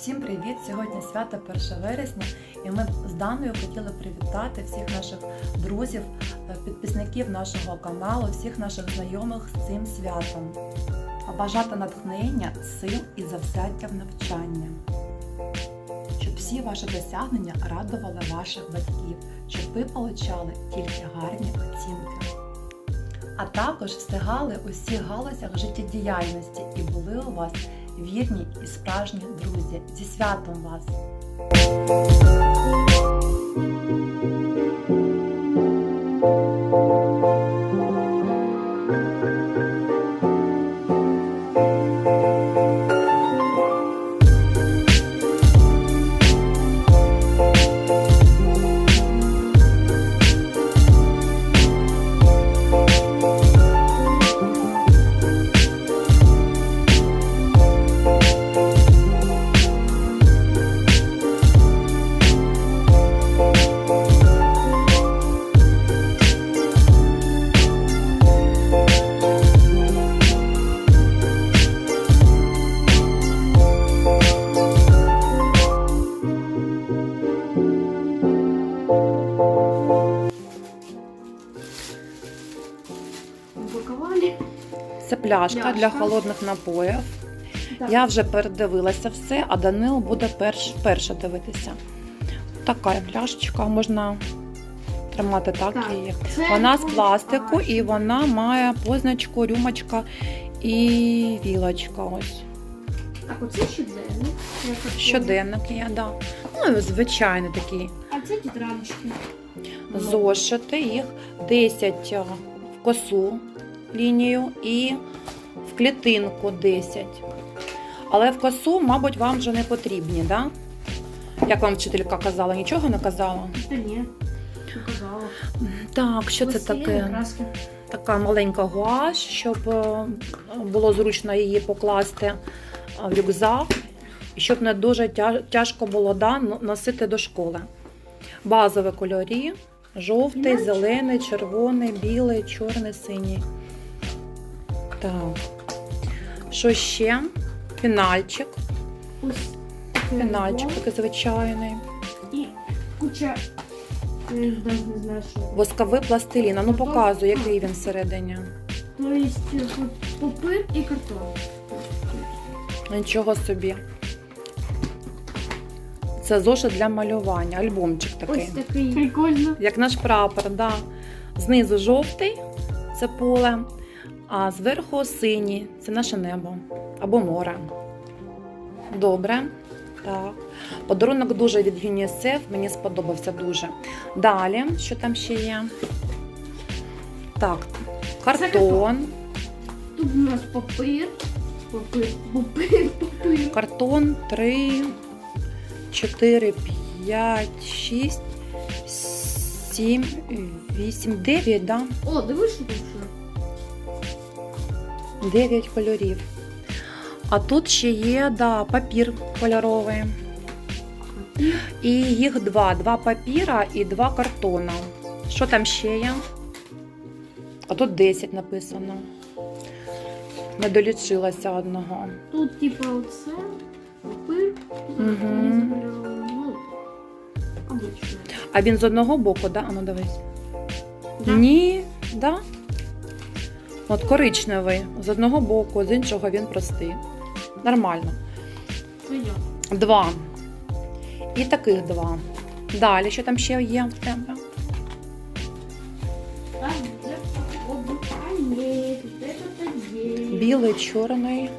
Всім привіт! Сьогодні свято 1 вересня, і ми з Даною хотіли привітати всіх наших друзів, е, підписників нашого каналу, всіх наших знайомих з цим святом. Бажати натхнення, сил і завзяття в навчання. Щоб всі ваші досягнення радували ваших батьків, щоб ви получали тільки гарні оцінки. А також встигали у всіх галузях життєдіяльності і були у вас вірні і справжні друзі. Зі святом вас! Пляшка для холодних напоїв. Я вже передивилася все, а Данил буде перш, перше дивитися. Така пляшечка можна тримати так, Так, її. Вона з пластику і вона має позначку, рюмочка і вілочка. Ось. Так, оце щоденник. Щоденник є, да. Ну, звичайний такий. А це тетрадочки. Зошити, їх 10 в косу лінію і в клітинку 10. Але в косу, мабуть, вам вже не потрібні, да? Як вам вчителька казала, нічого не казала? Ні. Не казала. Так, що це таке? Така маленька гуаш, щоб е, було зручно її покласти е, в рюкзак, і щоб не дуже тяжко було да, носити до школи. Базові кольорі: жовтий, зелений, червоний, білий, чорний, синій. Так. Що ще? Фінальчик. Фінальчик такий звичайний. І куча. Не знаю, що. Восковий пластилін. А Ну показуй, який він всередині. То є попит і картон. Нічого собі. Це зошит для малювання, альбомчик такий. Ось такий. Прикольно. Як наш прапор, да. Знизу жовтий це поле, а зверху синій це наше небо або море. Добре. Так. Подарунок дуже від ЮНІСЕФ, мені сподобався дуже. Далі, що там ще є? Так, картон. Тут у нас папир. Папир, папир, папир. Картон 3, 4, 5, 6, 7, 8, 9, да? О, дивись, що тут ще. 9 кольорів. А тут ще є да, папір кольоровий. І їх два. Два папіра і два картона. Що там ще є? А тут 10 написано. Не долічилася одного. Тут, типа, оце, папир, Мгм. не ну, обично. А він з одного боку, да? А ну дивись. Да. Ні, да? От коричневий з одного боку, з іншого він простий. Нормально. Два. І таких два. Далі, що там ще є в тебе? Білий, чорний,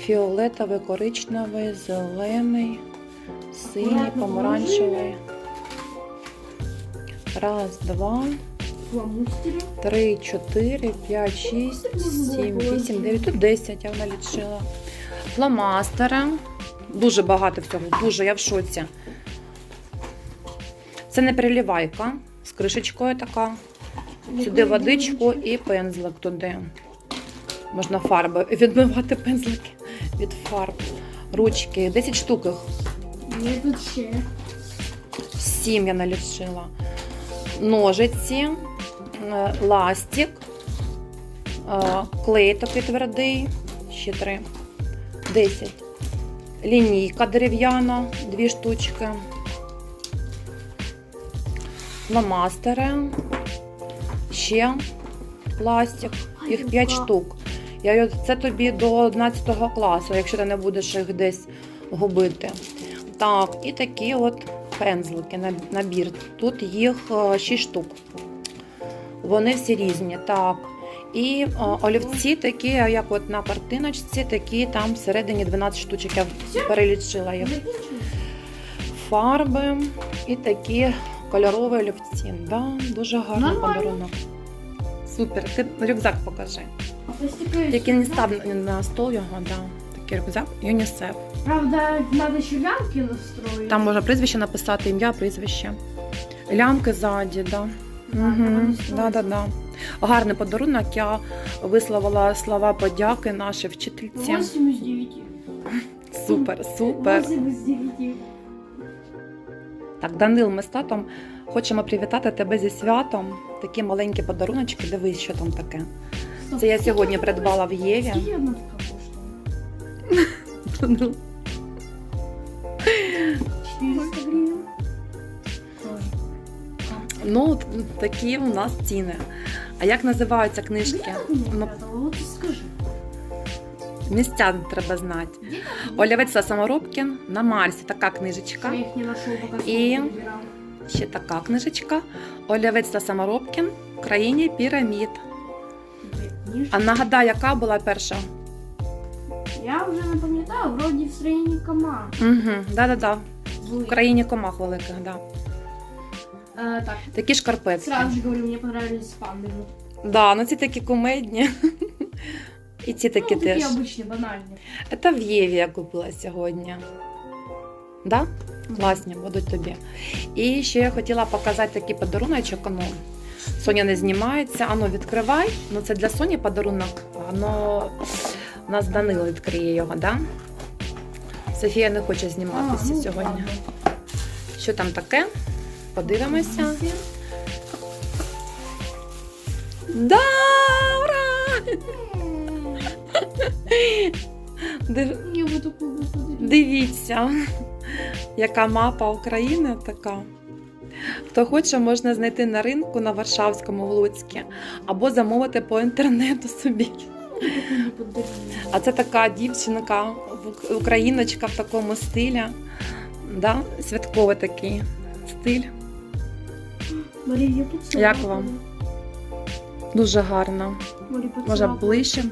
фіолетовий, коричневий, зелений, синій, помаранчевий. Раз, два, Фломастери. три, чотири, п'ять, шість, сім, вісім, дев'ять. Тут десять я налічила. Фломастери. Дуже багато всього, дуже, я в шоці. Це не переливайка з кришечкою така. Сюди водичку і пензлик туди. Можна фарби відмивати пензлики від фарб. Ручки. 10 штук. Є тут ще. 7 я налічила. Ножиці, е, ластик, е, клей такий твердий, ще три. 10. лінійка дерев'яна, дві штучки, фломастери, ще пластик, їх 5 штук. Я це тобі до 11 класу, якщо ти не будеш їх десь губити. Так, і такі от пензлики, набір. Тут їх 6 штук. Вони всі різні. Так. І о, олівці такі, як от на картиночці, такі там всередині 12 штучок. Я перелічила їх. Фарби і такі кольорові олівці. Да, дуже гарний подарунок. Супер. Ти рюкзак покажи. Тільки не став на- стол його, да. Такий рюкзак ЮНІСЕФ. Правда, треба ще лямки настроїти. Там можна прізвище написати, ім'я, прізвище. Лямки ззаді, да. Угу. Да, да, да. Гарний подарунок. Я висловила слова подяки нашій вчительці. 8 из 9. Супер, супер. 8 из 9. Так, Данил, ми з татом хочемо привітати тебе зі святом. Такі маленькі подаруночки. Дивись, що там таке. Це я сьогодні придбала в Єві. Скільки одна така коштує? 400 гривень. Ну, такі у нас ціни. А як називаються книжки? Ну, скажи. місця треба знати. Олівець Саморобкін на Марсі. Така книжечка. І- Ще така книжечка. Олівець Саморобкін в країні пірамід. А нагадай, яка була перша? Я вже не пам'ятаю, вроді в строєнні команд. Угу, да-да-да. В країні комах великих, да. Е, так, Такі шкарпетки. сразу же говорю, мені понравились панди. Да, ну ці такі кумедні. І ці такі ну, теж. Такі обичні, банальні. Це в Єві я купила сьогодні. Да? Класні будуть тобі. І ще я хотіла показати такий подаруночок. Ну, Соня не знімається. Ану, відкривай. Ну, це для Соні подарунок. Ано у нас Данило відкриє його, да? Софія не хоче зніматися А, ну, сьогодні. ладно. Що там таке? Подивимося. Да! Ура! Див-. Дивіться, яка мапа України така. Хто хоче, можна знайти на ринку на Варшавському в Луцьку або замовити по інтернету собі. А це така дівчинка, україночка в такому стилі. Да? Святковий такий стиль. Я поцарапала. Як вам? Дуже гарно. Може ближче.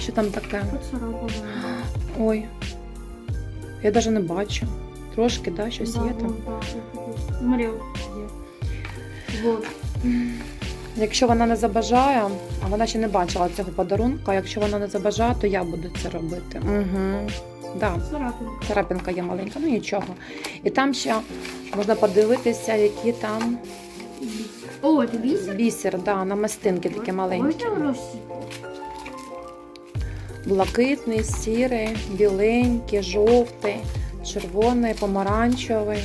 Що там таке? Ой. Я навіть не бачу. Трошки, да, щось Да, є там. Марія? Вот. Якщо вона не забажає, а вона ще не бачила цього подарунка, якщо вона не забажає, то я буду це робити. Угу. Да, Царапинка. царапинка є маленька, ну нічого. І там ще можна подивитися, які там О, це бісер? бісер, да, намистинки такі маленькі. Блакитний, сірий, біленький, жовтий, червоний, помаранчевий,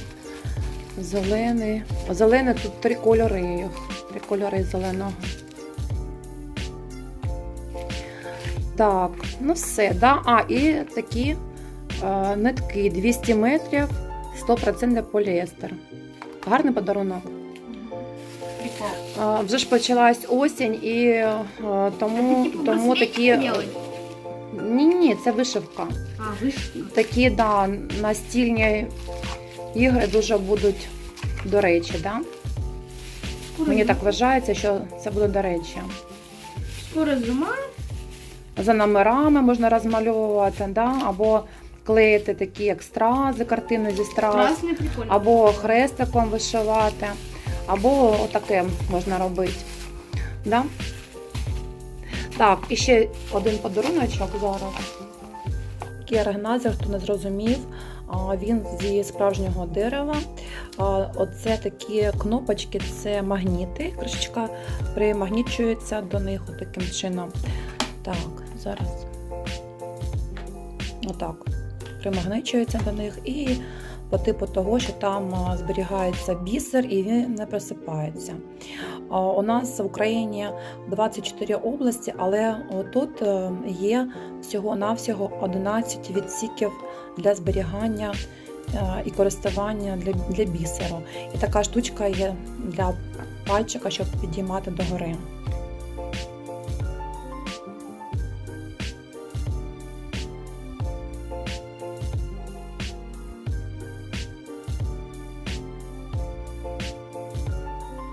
зелений. Зелений тут три кольори. Три кольори зеленого. Так, ну все, да. А, і такі нитки 200 метрів, 100% поліестер. Гарний подарунок. Е, вже ж почалась осінь, і е, тому, тому такі. Ні, ні, це вишивка. А, вишки. Такі, да, настільні ігри дуже будуть до речі, да? Мені так вважається, що це буде до речі. Скоро зима. За номерами можна розмальовувати, да? або клеїти такі як стрази, картини зі страз, або хрестиком вишивати, або отаке можна робити. Да? Так, і ще один подаруночок зараз. Такий органайзер, хто не зрозумів, він зі справжнього дерева. Оце такі кнопочки, це магніти. Кришечка примагнічується до них таким чином. Так, зараз. Отак. Примагничується до них, і по типу того, що там зберігається бісер і він не просипається. У нас в Україні 24 області, але тут е, є всього-навсього 11 відсіків для зберігання е, і користування для, для бісеру. І така штучка є для пальчика, щоб підіймати догори.